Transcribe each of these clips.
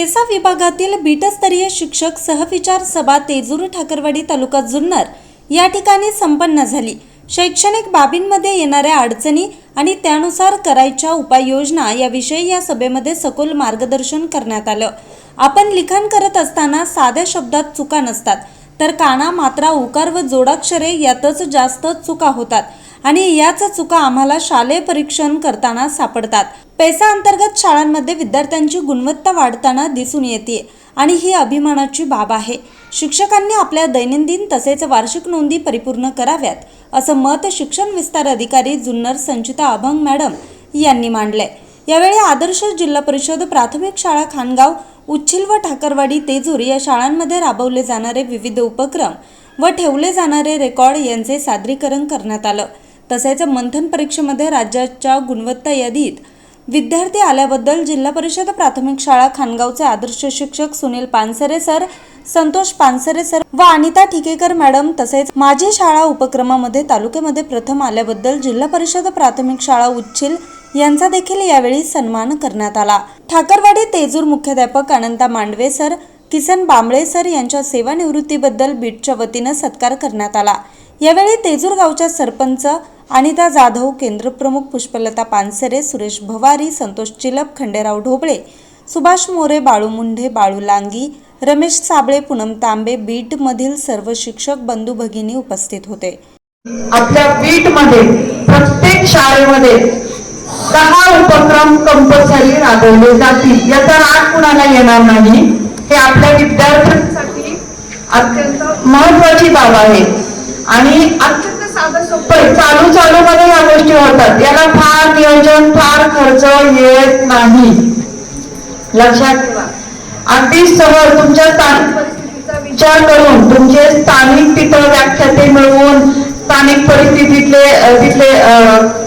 तेरसा विभागातील बीटस्तरीय शिक्षक सहविचार सभा तेजूर ठाकरवाडी तालुका जुन्नर या ठिकाणी संपन्न झाली. शैक्षणिक बाबींमध्ये येणाऱ्या अडचणी आणि त्यानुसार करायच्या उपाययोजना याविषयी या सभेमध्ये सखोल मार्गदर्शन करण्यात आलं. आपण लिखाण करत असताना साध्या शब्दात चुका नसतात तर काना मात्रा उकार व जोडाक्षरे यातच जास्त चुका होतात. आणि याच चुका आम्हाला शालेय परीक्षण करताना सापडतात. पैसा अंतर्गत शाळांमध्ये विद्यार्थ्यांची गुणवत्ता वाढताना दिसून येते आणि ही अभिमानाची बाब आहे. शिक्षकांनी आपल्या दैनंदिन तसेच वार्षिक नोंदी परिपूर्ण कराव्यात असं मत शिक्षण विस्तार अधिकारी जुन्नर संचिता अभंग मॅडम यांनी मांडले यावेळी आदर्श जिल्हा परिषद प्राथमिक शाळा खानगाव उच्छिल व ठाकरवाडी तेजूर या शाळांमध्ये राबवले जाणारे विविध उपक्रम व ठेवले जाणारे रेकॉर्ड यांचे सादरीकरण करण्यात आलं. तसेच मंथन परीक्षेमध्ये राज्याच्या गुणवत्ता यादीत विद्यार्थी आल्याबद्दल जिल्हा परिषद प्राथमिक शाळा खानगावचे आदर्श शिक्षक सुनील पानसरे सर संतोष पानसरे सर व अनिता ठिकेकर मॅडम तसेच माझी शाळा उपक्रमामध्ये तालुक्यामध्ये प्रथम आल्याबद्दल जिल्हा परिषद प्राथमिक शाळा उच्चिल यांचा देखील यावेळी सन्मान करण्यात आला. ठाकरवाडी तेजूर मुख्याध्यापक अनंता मांडवे सर किसन बांबळे सर यांच्या सेवानिवृत्तीबद्दल बीटच्या वतीनं सत्कार करण्यात आला. यावेळी तेजूर गावच्या सरपंच अनिता जाधव केंद्रप्रमुख पुष्पलता पानसरे सुरेश भवारी संतोष चिलप खंडेराव ढोबळे सुभाष मोरे बाळू मुंढे बाळू लांगी रमेश साबळे पूनम तांबे बीटमधील सर्व शिक्षक बंधू भगिनी उपस्थित होते. आपल्या बीटमध्ये प्रत्येक शाळेमध्ये दहा उपक्रम कंपल्सरी राबवले जातील. याचा राग कुणाला येणार नाही? हे आपल्या विद्यार्थ्यांसाठी अत्यंत महत्वाची बाब आहे. आणि अत्यंत साधं सोपं चालू चालू मध्ये या गोष्टी होतात. याला फार नियोजन फार खर्च येत नाही. लक्षात ठेवा. अगदी सहज तुमच्या स्थानिक परिस्थितीचा विचार करून तुमचे स्थानिक तिथं व्याख्याते मिळवून स्थानिक परिस्थितीतले तिथले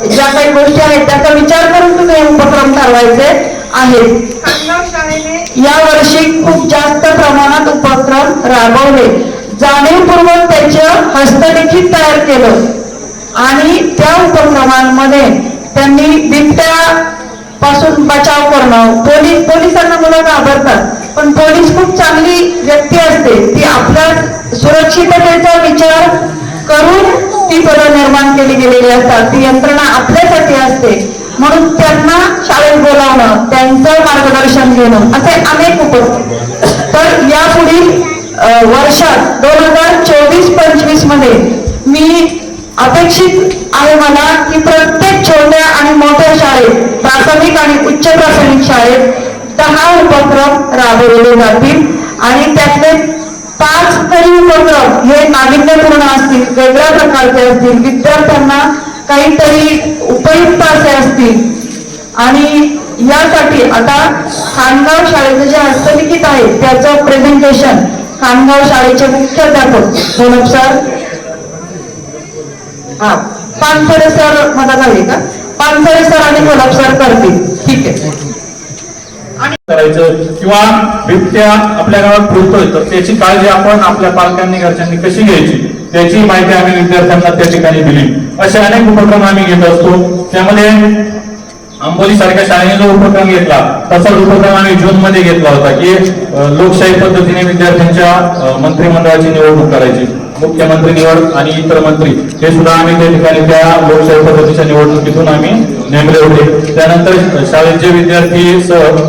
ज्या काही गोष्टी आहेत त्याचा विचार करून तुम्ही उपक्रम ठरवायचे आहेत. शाळेने या वर्षी खूप जास्त प्रमाणात उपक्रम राबवले. जाणीव हस्तलिखित तयार केलं. आणि त्या उपक्रमांमध्ये त्यांनी बिबट्या पासून बचाव करणं पोलीस पोलिसांना मुलं घाबरतात पण पोलीस खूप चांगली व्यक्ती असते. ती आपल्या सुरक्षिततेचा विचार करून ती पदं निर्माण केली गेलेली असतात. ती यंत्रणा आपल्यासाठी असते. म्हणून त्यांना शाळेत बोलावणं त्यांचं मार्गदर्शन घेणं असे अनेक उपक्रम. तर यापुढील वर्षात दोन हजार चोवीस पंचवीसमध्ये मी अपेक्षित आहे मला की प्रत्येक छोट्या आणि मोठ्या शाळेत प्राथमिक आणि उच्च प्राथमिक शाळेत दहा उपक्रम राबवले जातील. आणि त्यातले पाच तरी उपक्रम हे नाविन्यपूर्ण असतील वेगळ्या प्रकारचे असतील विद्यार्थ्यांना काहीतरी उपयुक्त असे असतील. आणि यासाठी आता खानगाव शाळेचं जे हस्तलिखित आहे त्याचं प्रेझेंटेशन खामगाव शाळेचे मुख्याध्यापक सोनप सर. हा पानसरे सर मला झाले का? पानसरे सर आणि कोलप सर करतील. ठीक आहे. करायचं किंवा बिबट्या आपल्या गावात फिरतोय तर त्याची काळजी आपण आपल्या पालकांनी घरच्यांनी कशी घ्यायची? त्याची माहिती आम्ही विद्यार्थ्यांना त्या ठिकाणी दिली. असे अनेक उपक्रम आम्ही घेत असतो. त्यामध्ये आंबोली सारख्या शाळेने जो उपक्रम घेतला तसाच उपक्रम आम्ही जून मध्ये घेतला होता की लोकशाही पद्धतीने विद्यार्थ्यांच्या मंत्रिमंडळाची निवडणूक करायची. मुख्यमंत्री निवड आणि इतर मंत्री हे सुद्धा आम्ही त्या ठिकाणी त्या लोकशाही पद्धतीच्या निवडणुकीतून आम्ही नेमले होते. त्यानंतर शाळेत जे विद्यार्थी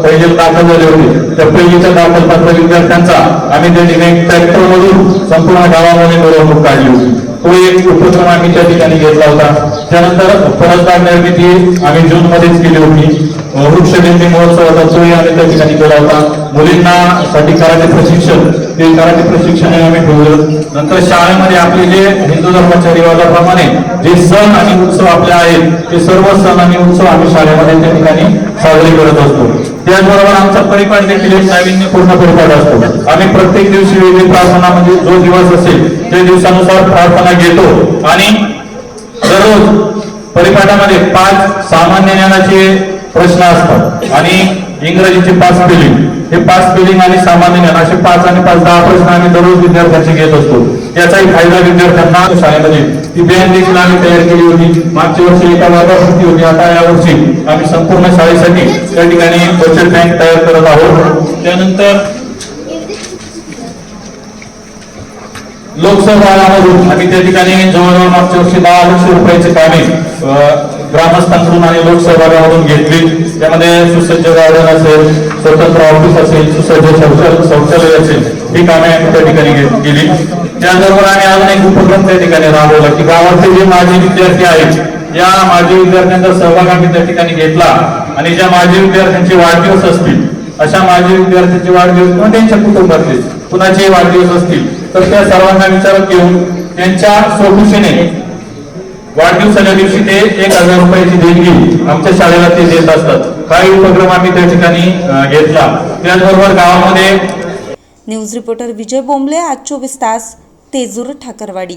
पहिले दाखल झाले होते त्या पहिलीच्या दाखल पात्र विद्यार्थ्यांचा आम्ही त्या ठिकाणी ट्रॅक्टरमधून संपूर्ण गावामध्ये मिरवणूक काढली होती. तो एक उपक्रम आम्ही त्या ठिकाणी घेतला होता. त्यानंतर परसबाग निर्मिती आम्ही जून मध्येच केली होती. वृक्ष वृक्षजयंती महोत्सव होता तोही आम्ही त्या ठिकाणी केला होता. मुलींना साठी कराटे प्रशिक्षण ते कराटे प्रशिक्षण आम्ही ठेवलं. नंतर शाळेमध्ये आपले जे हिंदू धर्माच्या रिवाजाप्रमाणे जे सण आणि उत्सव आपले आहेत ते सर्व सण आणि उत्सव आम्ही शाळेमध्ये त्या ठिकाणी साजरे करत असतो. त्याचबरोबर आमचा परिपाठ देखील एक नाविन्यपूर्ण परिपाठ असतो. आम्ही प्रत्येक दिवशी वेगळी प्रार्थना म्हणजे जो दिवस असेल त्या दिवसानुसार प्रार्थना घेतो. आणि दररोज परिपाठामध्ये पाच सामान्य ज्ञानाचे प्रश्न असतात. आणि इंग्रजीचे पाच स्पेलिंग हे पाच स्पेलिंग आणि सामान्य ज्ञान असे पाच आणि पाच दहा प्रश्न आम्ही दररोज विद्यार्थ्यांचे घेत असतो. याचाही फायदा विद्यार्थ्यांना शाळेमध्ये. ती बँक देखील आम्ही तयार केली होती. मागच्या वर्षी एका वर्गापुरती होती आता या वर्षी आम्ही संपूर्ण शाळेसाठी त्या ठिकाणी बचत बँक तयार करत आहोत. त्यानंतर लोकसहभागामधून आम्ही त्या ठिकाणी जवळजवळ मागच्या वर्षी दहा लक्ष रुपयाचे कामे ग्रामस्थांकडून आणि लोकसहभागामधून घेतली. त्यामध्ये सुसज्ज गार्डन असेल स्वतंत्र ऑफिस असेल सुसज्ज शौचालय असेल ही कामे आम्ही त्या ठिकाणी घे- केली त्याचबरोबर आम्ही अजून एक उपक्रम त्या ठिकाणी राबवला की गावातले जे माजी विद्यार्थी आहेत या माजी विद्यार्थ्यांचा सहभाग आम्ही त्या ठिकाणी घेतला. आणि ज्या माजी विद्यार्थ्यांचे वाढदिवस असतील अशा माजी विद्यार्थ्यांचे वाढदिवस किंवा त्यांच्या कुटुंबातले कुणाचे वाढदिवस असतील तर त्या सर्वांना विचारात घेऊन त्यांच्या स्वखुशीने वाढदिवसाच्या दिवशी ते एक हजार रुपयाची देणगी आमच्या शाळेला ते देत असतात. काही उपक्रम आम्ही त्या ठिकाणी घेतला. त्याचबरोबर गावामध्ये न्यूज रिपोर्टर विजय बोंबले आज चोवीस तास तेजूर ठाकरवाडी.